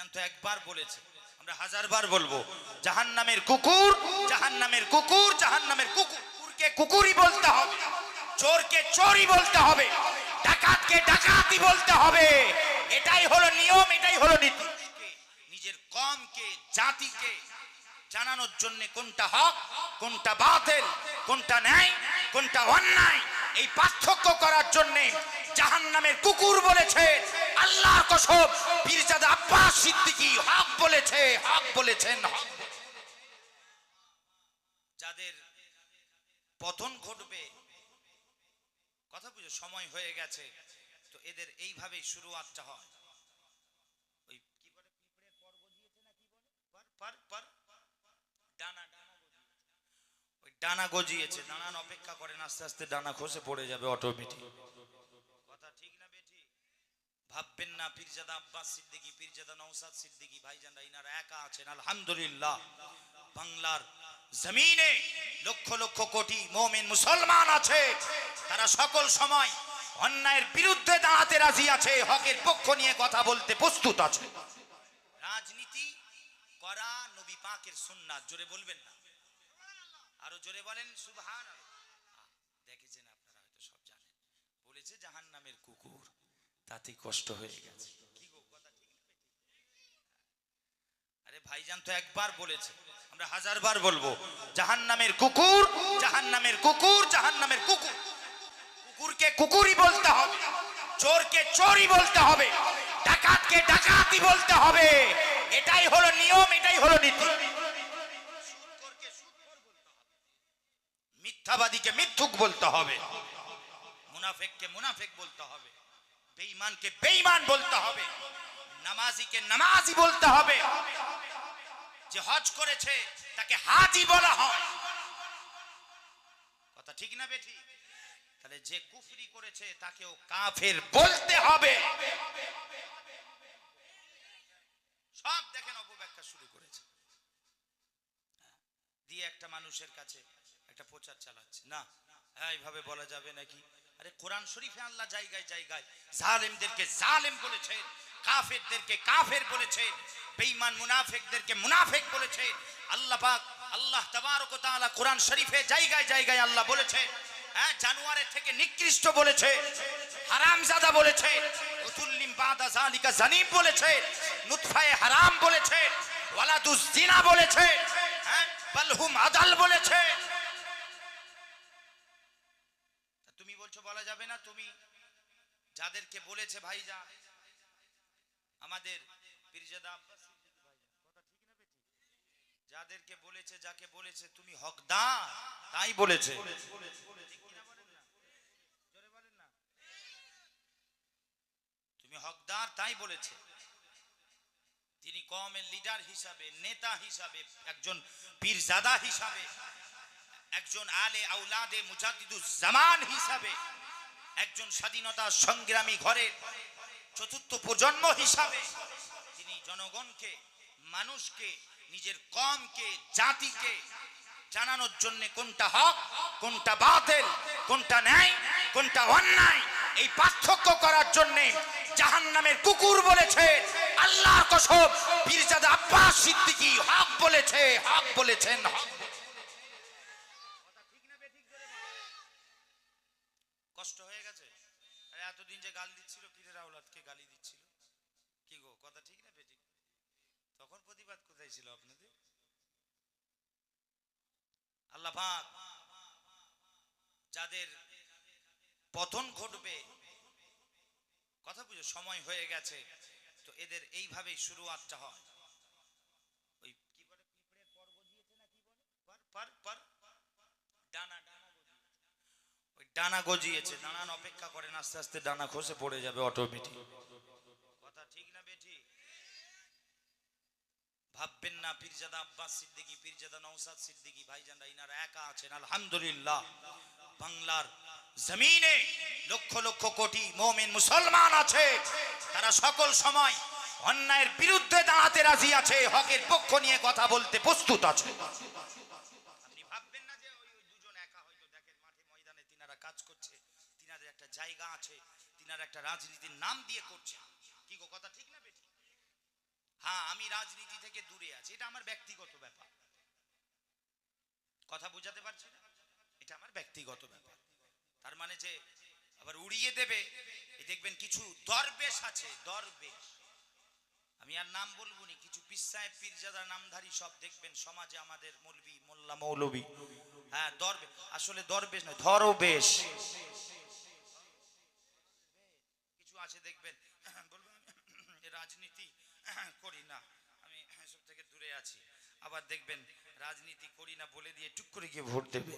ভাইজান একবার বলেছে। আমরা হাজারবার বলব জাহান নামের কুকুর জাহান নামের কুকুর জাহান নামের কুকুর। কুকুরকে কুকুরই বলতে হবে, চোরকে চোরই বলতে হবে, ডাকাতকে ডাকাতি বলতে হবে। এটাই হলো নিয়ম, এটাই হলো নীতি। নিজের কমকে, জাতিকে জানানোর জন্য কোনটা হক, কোনটা বাতিল, কোনটা ন্যায়, কোনটা অন্যায়, এই পার্থক্য করার জন্য জাহান্নামের কুকুর বলেছে। আল্লাহ কসম, পীরজাদা আব্বাস সিদ্দিকী হক বলেছে, হক বলেছেন, হক যাদের পতন ঘটবে, কথা বুঝো, সময় হয়ে গেছে, তো এদের এইভাবেই শুরুয়াতটা হয়। ওই কি বলে পিঁপড়ে পর গজিয়েছে না কি বলে? পার পার ডানা ডানা। ওই ডানা গজিয়েছে দাঁড়ান অপেক্ষা করেন, আস্তে আস্তে ডানা খসে পড়ে যাবে অটোমেটিক ভাববেন না, পীরজাদা আব্বাস সিদ্দিকী, পীরজাদা নৌসাদ সিদ্দিকী, ভাইজানরা ইনারা একা আছেন, আলহামদুলিল্লাহ। বাংলার জমিনে লক্ষ লক্ষ কোটি মোমেন মুসলমান আছে, তারা সকল সময় অন্যায়ের বিরুদ্ধে দাঁড়াতে রাজি আছে, হকের পক্ষ নিয়ে কথা বলতে প্রস্তুত আছে। রাজনীতি করা নবী পাকের সুন্নাত, জোরে বলবেন না। আরও জোরে বলেন সুবহান দেখেছেন আপনারা, হয়তো সব জানেন। বলেছে জাহান নামের কুকুর। তাতেই কষ্ট হয়ে গেছে? আরে ভাইজান তো একবার বলেছে, আমরা হাজারবার বলব জাহান নামের কুকুর জাহান নামের কুকুর জাহান নামের কুকুর কুকুরকে কুকুরই বলতে হবে, চোরকে চোরই বলতে হবে, ডাকাতকে ডাকাতি বলতে হবে এটাই হলো নিয়ম, এটাই হলো নীতি। মিথ্যাবাদীকে মিথ্যুক বলতে হবে, মুনাফেককে মুনাফেক বলতে হবে বেঈমানকে বেঈমান বলতে হবে। নামাজিকে নামাজি বলতে হবে। যে হজ করেছে, তাকে হাজি বলা হয়। কথা ঠিক না বেঠি? তাহলে যে কুফরি করেছে, তাকেও কাফের বলতে হবে। সব দেখেন অপব্যাখ্যা শুরু করেছে। দিয়ে একটা মানুষের কাছে একটা প্রচার চালাচ্ছে। না, এইভাবে বলা যাবে নাকি? আরে কোরআন শরীফে আল্লাহ জায়গায় জায়গায় জালেমদেরকে জালেম বলেছে, কাফেরদেরকে কাফের বলেছে, বেঈমান মুনাফেকদেরকে মুনাফেক বলেছে। আল্লাহ পাক, আল্লাহ তাবারক তাআলা কোরআন শরীফে জায়গায় জায়গায় আল্লাহ বলেছে হ্যাঁ জানুয়ারের থেকে নিকৃষ্ট বলেছে, হারামজাদা বলেছে উতুল্লিম বাদা জালিকা জানিম বলেছে, নুতফায়ে হারাম বলেছে, ওয়ালাদুজ জিনা বলেছে হ্যাঁ বালহুম আদাল বলেছে বলা যাবে না তুমি যাদেরকে বলেছে আমাদের ঠিক না বেঠিক? যাদেরকে বলেছে, যাকে বলেছে, তুমি হকদার, তাই বলেছে। তুমি হকদার, তাই বলেছে তিনি কমের লিডার হিসাবে, নেতা হিসাবে, একজন পীরজাদা হিসাবে, একজন আলে আউলাদে মুজাদ্দিদুজ জামান হিসাবে একজন স্বাধীনতা সংগ্রামী ঘরের চতুর্থ প্রজন্ম হিসাবে তিনি জনগণকে, মানুষকে, নিজের কমকে, জাতিকে জানানোর জন্য কোনটা হক, কোনটা বাতিল, কোনটা ন্যায়, কোনটা অন্যায়, এই পার্থক্য করার জন্য জাহান্নামের কুকুর বলেছে আল্লাহ কসম, পীরজাদা আব্বাস সিদ্দিকী হক বলেছে, হক বলেছেন, হক কষ্ট হয়ে গেছে? আরে এতদিন যে গাল দিচ্ছিল, পীরের আওলাদকে গালি দিচ্ছিল। কি গো, কথা ঠিক না বেঠিক? তখন প্রতিবাদ কোথায় ছিল আপনাদের? আল্লাহ পাক যাদের পতন ঘটবে, কথা বুঝো, সময় হয়ে গেছে, তো এদের এইভাবেই শুরুয়াতটা হয়। ওই কি বলে পিঁপড়ে পর গজিয়েছে না কি বলে? পার পার পার ডানা ডানা গজিয়েছে। ওই ডানা গজিয়েছে, দাঁড়ান, অপেক্ষা করেন, আস্তে আস্তে ডানা খসে পড়ে যাবে অটোমেটিক কথা ঠিক না বেঠি? ভাববেন না, পীরজাদা আব্বাস সিদ্দিকী, পীরজাদা নৌসাদ সিদ্দিকী, ভাইজানরা ইনারা একা আছেন, আলহামদুলিল্লাহ। বাংলার জমিনে লক্ষ লক্ষ কোটি মোমেন মুসলমান আছে, তারা সকল সময় অন্যায়ের বিরুদ্ধে দাঁড়াতে রাজি আছে, হকের পক্ষ নিয়ে কথা বলতে প্রস্তুত আছে আপনি ভাববেন না যে ওই ওই দুজন একা হয়তো দেখেন মাঠে ময়দানে তিনারা কাজ করছে তিনাদের একটা জায়গা আছে তিনারা একটা রাজনীতির নাম দিয়ে করছে। কি গো, কথা ঠিক না বেটি? হ্যাঁ আমি রাজনীতি থেকে দূরে আছি। এটা আমার ব্যক্তিগত ব্যাপার। কথা বোঝাতে পারছি না? এটা আমার ব্যক্তিগত ব্যাপার। তার মানে যে আবার উড়িয়ে দেবে দেখবেন কিছু দরবেশ আছে, দরবেশ। আমি আর নাম বলব নি, কিছু পিসায় পীরজাদা, নামধারী সব দেখবেন সমাজে আমাদের মৌলবি, মোল্লা মৌলবি। হ্যাঁ দরবে আসলে দরবেশ নয়, ধরবেশ। আছে দেখবেন বলবেন আমি রাজনীতি করি না। আমি এসব থেকে দূরে আছি। আবার দেখবেন রাজনীতি করি না বলে দিয়ে টুক করে গিয়ে ভোট দেবে?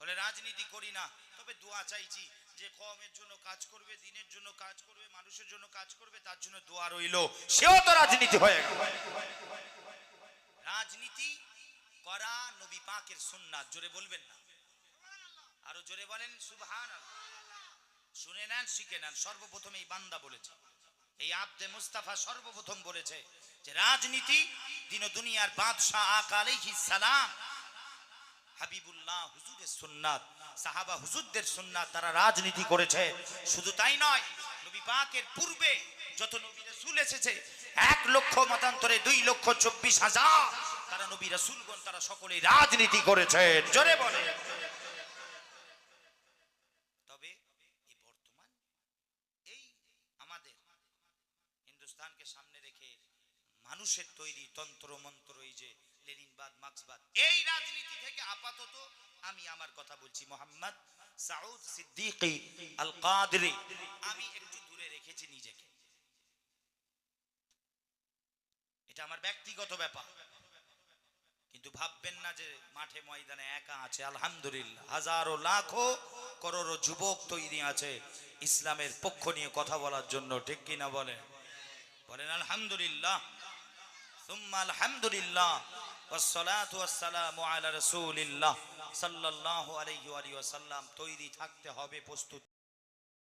বলে রাজনীতি করি না তবে দোয়া চাইছি যে কমের জন্য কাজ করবে দিনের জন্য কাজ করবে মানুষের জন্য কাজ করবে তার জন্য দোয়া রইল। সেও তো রাজনীতি হয়ে গেল। রাজনীতি করা নবী পাকের সুন্নাত, জোরে বলবেন না। আরও জোরে বলেন সুবহান শুনে নেন, শিখে নেন সর্বপ্রথম এই বান্দা বলেছে। এই আব্দে মুস্তাফা সর্বপ্রথম বলেছে যে, রাজনীতি দিন দুনিয়ার বাদশাহ আকালাইহিস সালাম, হাবিবুল্লাহ হুজুরের সুন্নাত, সাহাবা হুজুরদের সুন্নাত, তারা রাজনীতি করেছে। শুধু তাই নয়, নবী পাকের পূর্বে যত নবী রাসূল এসেছে, এক লক্ষ, মতান্তরে দুই লক্ষ, চব্বিশ হাজার তারা নবী রাসূলগণ, তারা সকলেই রাজনীতি করেছে। জোরে বলে। তবে এই বর্তমান এই আমাদের হিন্দুস্তানকে সামনে রেখে মানুষের তৈরি তন্ত্র, মন্ত্র, এই যে লেনিনবাদ, মার্ক্সবাদ, এই রাজনীতি থেকে আপাতত আমি আমার কথা বলছি। মোহাম্মদ সাউদ আল কাদরি আমি একটু দূরে রেখেছি নিজেকে। এটা আমার ব্যক্তিগত ব্যাপার। কিন্তু ভাববেন না যে মাঠে ময়দানে একা আছে আলহামদুলিল্লাহ হাজারো লাখো করোড়ো যুবক তৈরি আছে ইসলামের পক্ষ নিয়ে কথা বলার জন্য ঠিক কিনা বলেন বলেন আলহামদুলিল্লাহ সুম্মা আলহামদুলিল্লাহ والصلاة والسلام على رسول الله صلى الله عليه وآله وسلم তৈরি থাকতে হবে প্রস্তুত